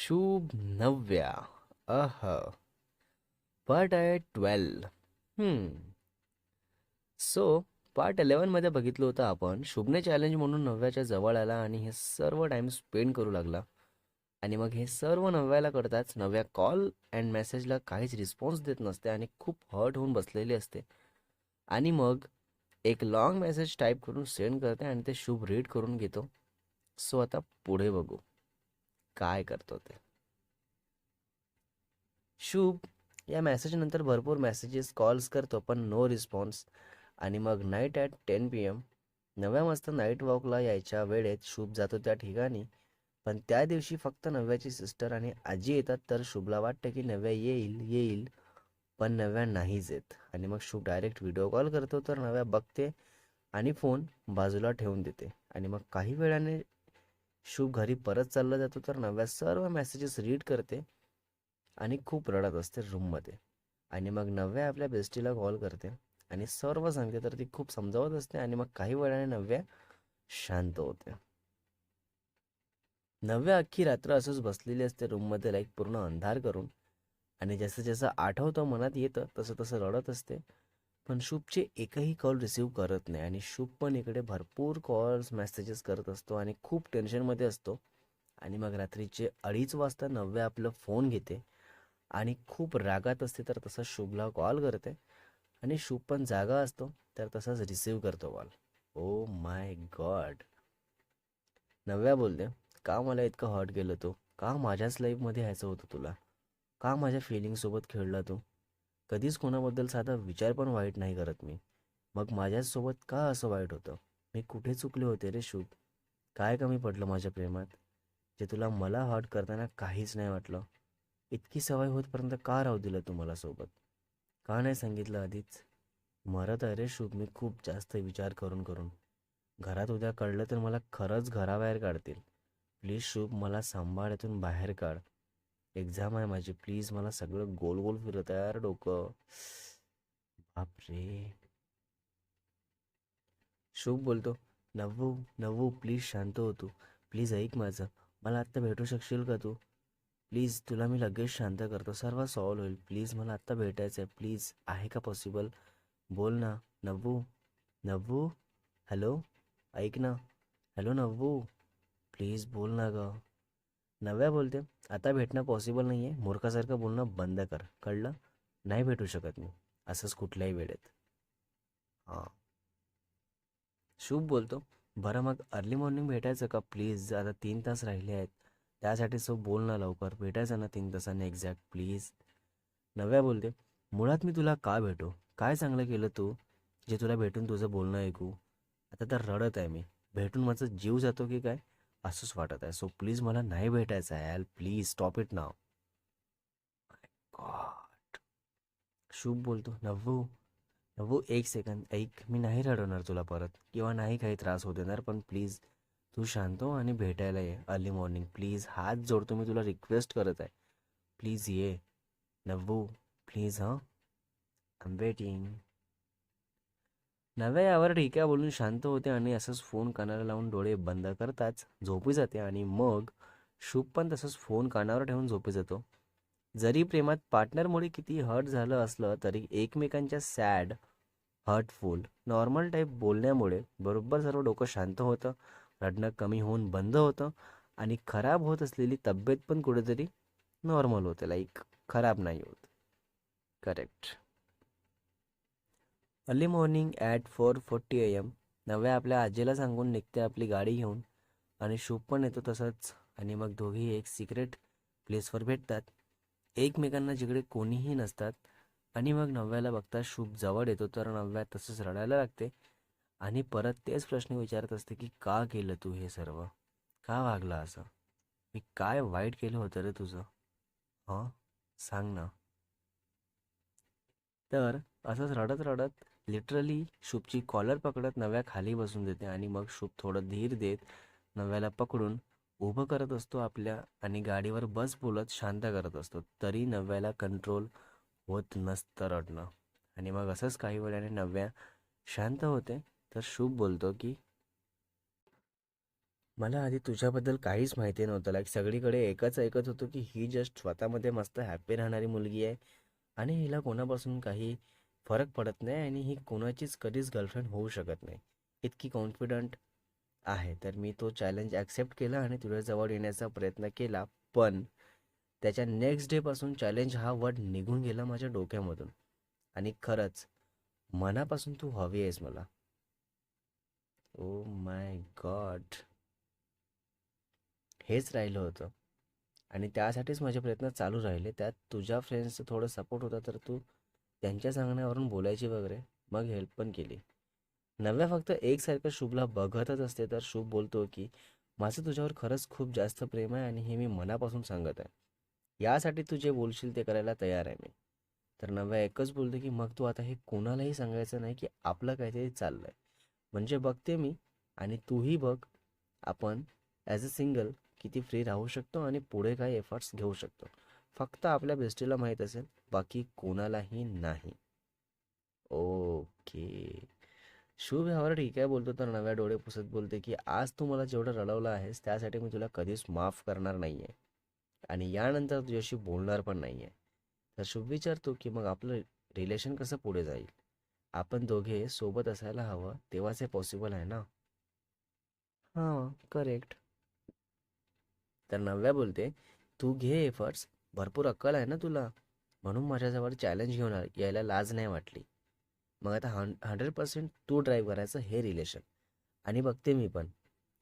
शुभ नव्या अह पार्ट आहे ट्वेल्व सो पार्ट इलेवनमध्ये बघितलं होतं आपण शुभने चॅलेंज म्हणून नव्याच्या जवळ आला आणि हे सर्व टाईम स्पेंड करू लागला. आणि मग हे सर्व नव्याला करताच नव्या कॉल अँड मेसेजला काहीच रिस्पॉन्स देत नसते आणि खूप हर्ट होऊन बसलेली असते. आणि मग एक लॉंग मेसेज टाईप करून सेंड करते आणि ते शुभ रीड करून घेतो. सो आता पुढे बघू. काय करतो ते. शुभ या मेसेजनंतर भरपूर मेसेजेस कॉल्स करतो पण नो रिस्पॉन्स आणि मग night at ten P M नव्या वाजता नाईट वॉकला यायच्या वेळेत शुभ जातो त्या ठिकाणी. पण त्या दिवशी फक्त नव्याची सिस्टर आणि आजी येतात तर शुभला वाटतं की नव्या येईल येईल पण नव्या नाहीच येत. आणि मग शुभ डायरेक्ट व्हिडिओ कॉल करतो तर नव्या बघते आणि फोन बाजूला ठेवून देते. आणि मग काही वेळाने शुभ घरी परत चालला जातो तर नव्या सर्व मेसेजेस रीड करते आणि खूप रडत असते रूममध्ये आणि मग नव्या आपल्या बेस्टीला कॉल करते आणि सर्व सांगते तर ती खूप समजावत असते आणि मग काही वेळाने नव्या शांत होते. नव्या अख्खी रात्र असंच बसलेली असते रूममध्ये लाईक पूर्ण अंधार करून. आणि जसं जसं आठवतं मनात येतं तसं तसं रडत असते. पण शुभचे एकही कॉल रिसीव्ह करत नाही आणि शुभ पण इकडे भरपूर कॉल्स मेसेजेस करत असतो आणि खूप टेन्शनमध्ये असतो. आणि मग रात्रीचे अडीच वाजता नव्या आपलं फोन घेते आणि खूप रागात असते तर तसा शुभला कॉल करते. आणि शुभ पण जागा असतो तर तसाच रिसीव्ह करतो कॉल ओ माय गॉड नव्या बोलते का मला इतकं हॉट गेलं तू? का माझ्याच लाईफमध्ये यायचं होतं तुला? का माझ्या फिलिंगसोबत खेळला तू? कधीच कोणाबद्दल साधा विचार पण वाईट नाही करत मी. मग माझ्यासोबत का असं वाईट होतं? मी कुठे चुकले होते रे शुभ काय कमी पडलं माझ्या प्रेमात? जे तुला मला हॉट करताना काहीच नाही वाटलं. इतकी सवय होतपर्यंत का राहू दिलं तू मला सोबत? का नाही सांगितलं आधीच? मरत आहे रे शुभ मी खूप जास्त विचार करून करून. घरात उद्या कळलं तर मला खरंच घराबाहेर काढतील. प्लीज शुभ मला सांभाळ्यातून बाहेर काढ. एक्झाम आहे माझी. प्लीज मला सगळं गोल गोल फिरत आहे यार डोकं. बापरे. शुभ बोलतो. नवू नवू प्लीज शांत हो तू. प्लीज ऐक माझं. मला आत्ता भेटू शकशील का तू? प्लीज तुला मी लगेच शांत करतो. सर्व सॉल्व होईल. प्लीज मला आत्ता भेटायचं आहे प्लीज आहे का पॉसिबल? बोल ना. नव्वू नव्वू हॅलो? ऐक ना. हॅलो नव्वू प्लीज बोल ना गं. नव्या बोलते. आता भेटणं पॉसिबल नाही आहे मूर्खासारखं बोलणं बंद कर. कळलं? नाही भेटू शकत मी. असंच कुठल्याही वेळेत. हां. शुभ बोलतो. बरं मग अर्ली मॉर्निंग भेटायचं का? प्लीज आता तीन तास राहिले आहेत. त्यासाठी सो बोल ना लवकर. भेटायचं ना तीन तासाने एक्झॅक्ट प्लीज नव्या बोलते. मुळात मी तुला का भेटू? काय चांगलं केलं तू? जे तुला भेटून तुझं बोलणं ऐकू? आता तर रडत आहे मी. भेटून माझा जीव जातो की काय? असंच वाटत आहे. सो प्लीज मला नाही भेटायचं आहे यार. Please stop it now God Shubh बोलतो. नव्वू नव्वू एक सेकंद ऐक मी नाही रडवणार तुला परत. किंवा नाही काही त्रास होत येणार पण प्लीज तू शांत हो आणि भेटायला ये अर्ली मॉर्निंग प्लीज हात जोडतो मी तुला रिक्वेस्ट करत आहे. प्लीज ये. नव्वू प्लीज हां. आम वेटिंग नव्या यावर ढिक्या बोलून शांत होते आणि असंच फोन कानाला लावून डोळे बंद करताच झोपी जाते आणि मग शुभ पण तसंच फोन कानावर ठेवून झोपी जातो. जरी प्रेमात पार्टनरमुळे किती हर्ट झालं असलं तरी एकमेकांच्या सॅड हर्टफुल नॉर्मल टाईप बोलण्यामुळे बरोबर सर्व डोकं शांत होतं रडणं कमी होऊन बंद होतं आणि खराब होत असलेली तब्येत पण कुठेतरी नॉर्मल होते लाईक खराब नाही होत. Correct early morning at four forty A M नव्या आपल्या आजीला सांगून निघते आपली गाडी घेऊन. आणि शूप पण येतो तसंच. आणि मग दोघी एक सिक्रेट प्लेसवर भेटतात. एकमेकांना जिकडे कोणीही नसतात. आणि मग नव्याला बघता शूप जवळ येतो तर नव्या तसंच रडायला लागते. आणि परत तेच प्रश्न विचारत असते की का केलं तू हे सर्व? का वागला असं? मी काय वाईट केलं होतं रे तुझं? हां? सांग ना. तर असंच रडत रडत लिटरली शुभची कॉलर पकडत नव्या खाली बसून देते आणि मग शुभ थोडं धीर देत नव्याला पकडून उभं करत असतो आपल्या आणि गाडीवर बस बोलत शांत करत असतो. तरी नव्याला कंट्रोल होत नसतं रडणं. आणि मग असंच काही वेळाने नव्या शांत होते. तर शुभ बोलतो की मला आधी तुझ्याबद्दल काहीच माहिती नव्हतं. लाईक सगळीकडे एकच ऐकत होतो की ही जस्ट स्वतःमध्ये मस्त हॅपी राहणारी मुलगी आहे आणि हिला कोणापासून काही फरक पडत नाही आणि ही कोणाचीच कधीच गर्लफ्रेंड होऊ शकत नाही. इतकी कॉन्फिडंट आहे. तर मी तो चॅलेंज ॲक्सेप्ट केला आणि तुझ्याजवळ येण्याचा प्रयत्न केला. पण त्याच्या नेक्स्ट डेपासून चॅलेंज हा वर्ड निघून गेला माझ्या डोक्यामधून. आणि खरंच मनापासून तू हवी आहेस मला. ओ माय गॉड हेच राहिलं होतं. आणि त्यासाठीच माझे प्रयत्न चालू राहिले. त्यात तुझ्या फ्रेंड्सचं थोडं सपोर्ट होता तर तू त्यांच्या सांगण्यावरून बोलायची वगैरे मग हेल्प पण केली. नव्या फक्त एकसारखं शुभला बघतच असते तर शुभ बोलतो की माझं तुझ्यावर खरंच खूप जास्त प्रेम आहे आणि हे मी मनापासून सांगत आहे. यासाठी तू जे बोलशील ते करायला तयार आहे मी. तर नव्या एकच बोलतो की मग तू आता हे कोणालाही सांगायचं नाही की आपलं काहीतरी चाललं आहे म्हणजे बघते मी आणि तूही बघ आपण ॲज अ सिंगल किती फ्री राहू शकतो आणि पुढे काही एफर्ट्स घेऊ शकतो. फक्त आपल्या बेस्टीला माहीत असेल बाकी कोणालाही नाही. ओके. शुभ ह्यावर ठीक आहे. बोलतो तर नव्या डोळे पुसत बोलते की आज तू मला जेवढं रडवलं आहेस त्यासाठी मी तुला कधीच माफ करणार नाही आहे आणि यानंतर तुझ्याशी बोलणार पण नाही आहे तर शुभ विचारतो की मग आपलं रिलेशन कसं पुढे जाईल? आपण दोघे सोबत असायला हवं तेव्हाच हे पॉसिबल आहे ना? हां करेक्ट तर नव्या बोलते तू घे एफर्ट्स भरपूर अक्कल आहे ना तुला? म्हणून माझ्याजवळ चॅलेंज घेऊन यायला लाज नाही वाटली. मग आता हं हंड्रेड पर्सेंट तू ड्राईव्ह करायचं हे रिलेशन आणि बघते मी पण.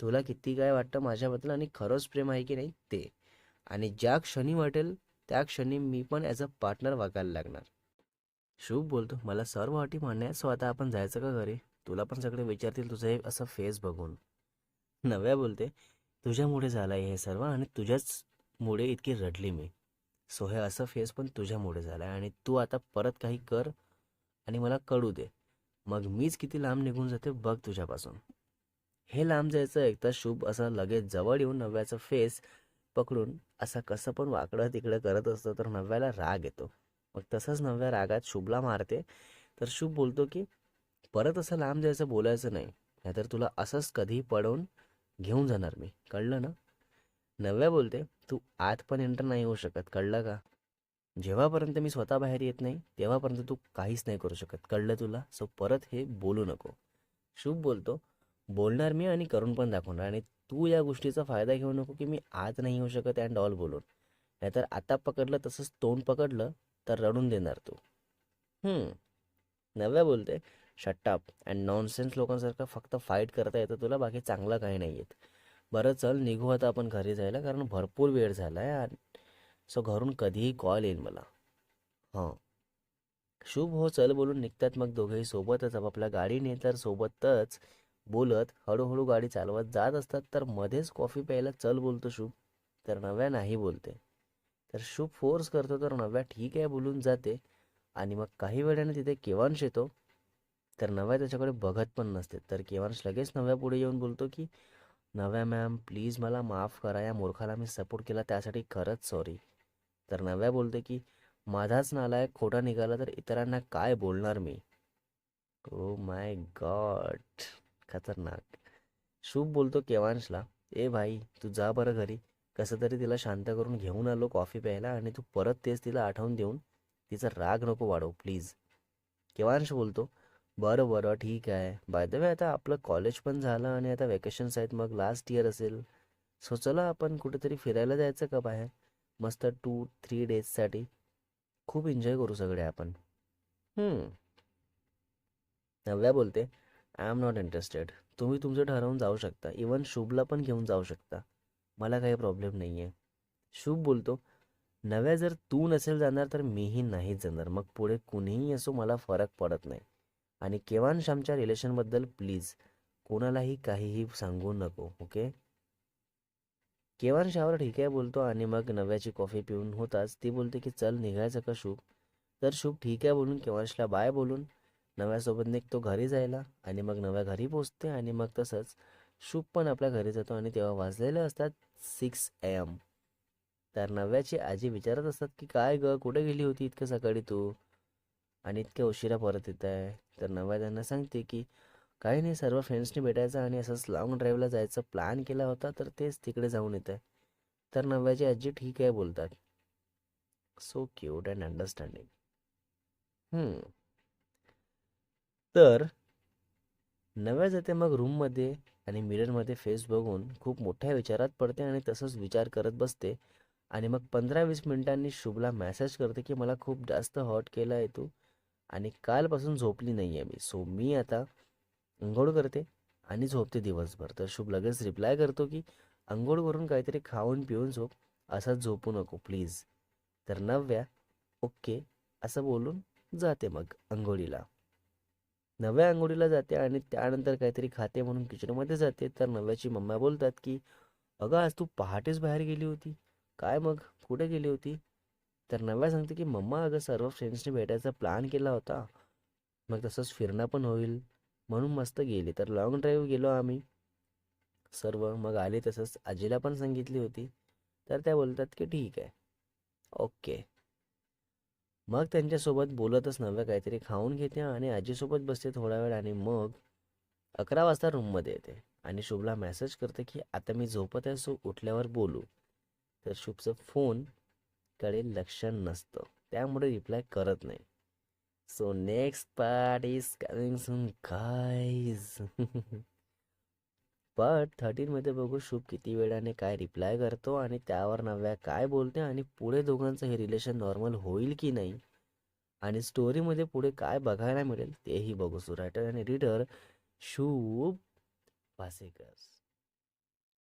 तुला किती काय वाटतं माझ्याबद्दल आणि खरंच प्रेम आहे की नाही ते. आणि ज्या क्षणी वाटेल त्या क्षणी मी पण ॲज अ पार्टनर वागायला लागणार. शुभ बोलतो. मला सर्व अटी मान्य सो आता आपण जायचं का घरी? तुला पण सगळे विचारतील तुझं हे असं फेस बघून. नव्या बोलते. तुझ्यामुळे झालं आहे हे सर्व आणि तुझ्याच मुळे इतकी रडली मी. सो हे असं फेस पण तुझ्यामुळे झालं आहे आणि तू आता परत काही कर आणि मला कळू दे. मग मीच किती लांब निघून जाते बघ तुझ्यापासून. हे लांब जायचं एकदा शुभ असं लगेच जवळ येऊन नव्याचं फेस पकडून असं कसं पण वाकडं तिकडं करत असतं तर नव्याला राग येतो. मग तसंच नव्या रागात शुभला मारते. तर शुभ बोलतो की परत असं लांब जायचं बोलायचं नाही. नाहीतर तुला असंच कधी पडवून घेऊन जाणार मी. कळलं ना? नव्या बोलते तू आत पण एंटर नाही होऊ शकत कळलं का? जेव्हापर्यंत मी स्वतः बाहेर येत नाही तेव्हापर्यंत तू काहीच नाही करू शकत. कळलं तुला? सो परत हे बोलू नको. शुभ बोलतो. बोलणार मी आणि करून पण दाखवणार. आणि तू या गोष्टीचा फायदा घेऊ नको की मी आत नाही येऊ शकत अँड ऑल बोलून. नाहीतर आता पकडलं तसंच तोंड पकडलं तर रडून देणार तू. हम्म. नव्या बोलते. शट्टाप अँड नॉनसेन्स लोकांसारखं फक्त फाईट करता येतं तुला बाकी चांगलं काही नाही येत बरं चल निघू आता आपण घरी जायला कारण भरपूर वेळ झाला आहे सो घरून कधीही कॉल येईल मला. हां. शुभ हो चल बोलून निघतात मग दोघेही सोबतच. आपापल्या गाडीने तर सोबतच बोलत हळूहळू गाडी चालवत जात असतात तर मध्येच कॉफी प्यायला चल बोलतो शुभ. तर नव्या नाही बोलते. तर शुभ फोर्स करतो तर नव्या ठीक आहे बोलून जाते. आणि मग काही वेळाने तिथे केवांश येतो. तर नव्या त्याच्याकडे बघत पण नसते. तर केवांश लगेच नव्या पुढे येऊन बोलतो की नव्या मॅम प्लीज मला माफ करा या मूर्खाला मी सपोर्ट केला त्यासाठी खरंच सॉरी. तर नव्या बोलते की माझाच नालायक खोटा निघाला तर इतरांना काय बोलणार मी? ओ माय गॉड खतरनाक. शुभ बोलतो केवांशला. ए भाई तू जा बरं घरी. कसं तरी तिला शांत करून घेऊन आलो कॉफी प्यायला आणि तू परत तेच तिला आठवून देऊन तिचा राग नको वाढव प्लीज. केवांश बोलतो बरं बरं ठीक आहे. बाय द वे आता आपलं कॉलेज पण झालं आणि आता वेकेशन्स आहेत मग लास्ट इयर असेल. सो चला आपण कुठेतरी फिरायला जायचं का बाहेर? मस्त टू थ्री डेजसाठी खूप एन्जॉय करू सगळे आपण. नव्या बोलते आय एम नॉट इंटरेस्टेड तुम्ही तुमचं ठरवून जाऊ शकता. इवन शुभला पण घेऊन जाऊ शकता. मला काही प्रॉब्लेम नाही आहे शुभ बोलतो नव्या जर तू नसेल जाणार तर मीही नाहीच जाणार. मग पुढे कुणीही असो मला फरक पडत नाही. आणि केवांश आमच्या रिलेशनबद्दल प्लीज कोणालाही काहीही सांगू नको ओके? केव्हांश यावर ठीक आहे बोलतो आणि मग नव्याची कॉफी पिऊन होताच ती बोलते की चल निघायचं का शुभ? तर शुभ ठीक आहे बोलून केवांशला बाय बोलून नव्यासोबत निघतो घरी जायला आणि मग नव्या घरी पोचते आणि मग तसंच शुभ पण आपल्या घरी जातो आणि तेव्हा वाजलेले असतात सिक्स ए एम तर नव्याची आजी विचारत असतात की काय ग कुठे गेली होती इतकं सकाळी तू? आणि इतक्या उशिरा परत येत आहे. तर नव्या त्यांना सांगते की काही नाही सर्व फ्रेंड्सनी भेटायचं आणि असंच लॉंग ड्राईव्हला जायचं प्लॅन केला होता तर तेच तिकडे जाऊन येत आहे. तर नव्याची आजी ठीक आहे बोलतात. सो क्यूट अँड अंडरस्टँडिंग तर नव्या जाते मग रूममध्ये आणि मिररमध्ये फेस बघून खूप मोठ्या विचारात पडते आणि तसंच विचार करत बसते. आणि मग पंधरा वीस मिनिटांनी शुभला मेसेज करते की मला खूप जास्त हॉट केलं आहे तू. आणि कालपासून झोपली नाही आहे मी. सो मी आता अंघोळ करते आणि झोपते दिवसभर. तर शुभ लगेच रिप्लाय करतो की अंघोळ करून काहीतरी खाऊन पिऊन झोप. असंच झोपू नको प्लीज तर नव्या ओके असं बोलून जाते मग अंघोळीला नव्या अंघोळीला जाते आणि त्यानंतर काहीतरी खाते म्हणून किचनमध्ये जाते. तर नव्याची मम्मा बोलतात की अगं आज तू पहाटेच बाहेर गेली होती. काय मग? कुठे गेली होती? तर नव्या सांगते की मम्मा अगं सर्व फ्रेंड्सने भेटायचा प्लॅन केला होता. मग तसंच फिरणं पण होईल म्हणून मस्त गेली. तर लॉंग ड्राईव्ह गेलो आम्ही. सर्व मग आले तसंच आजीला पण सांगितली होती. तर त्या बोलतात की ठीक आहे. ओके. मग त्यांच्यासोबत बोलतच नव्या काहीतरी खाऊन घेते आणि आजीसोबत बसते थोडा वेळ आणि मग अकरा वाजता रूममध्ये येते. आणि शुभला मेसेज करते की आता मी झोपत आहे सो उठल्यावर बोलू. तर शुभचं कडे लक्ष नसतं. त्यामुळे रिप्लाय करत नाही. So next part is coming soon guys but थर्टीनमध्ये बघू शुभ किती वेळाने काय रिप्लाय करतो आणि त्यावर नव्या काय बोलते आणि पुढे दोघांचं हे रिलेशन नॉर्मल होईल की नाही? आणि स्टोरीमध्ये पुढे काय बघायला मिळेल तेही बघू. सो रायटर आणि रीडर शुभ वासेकर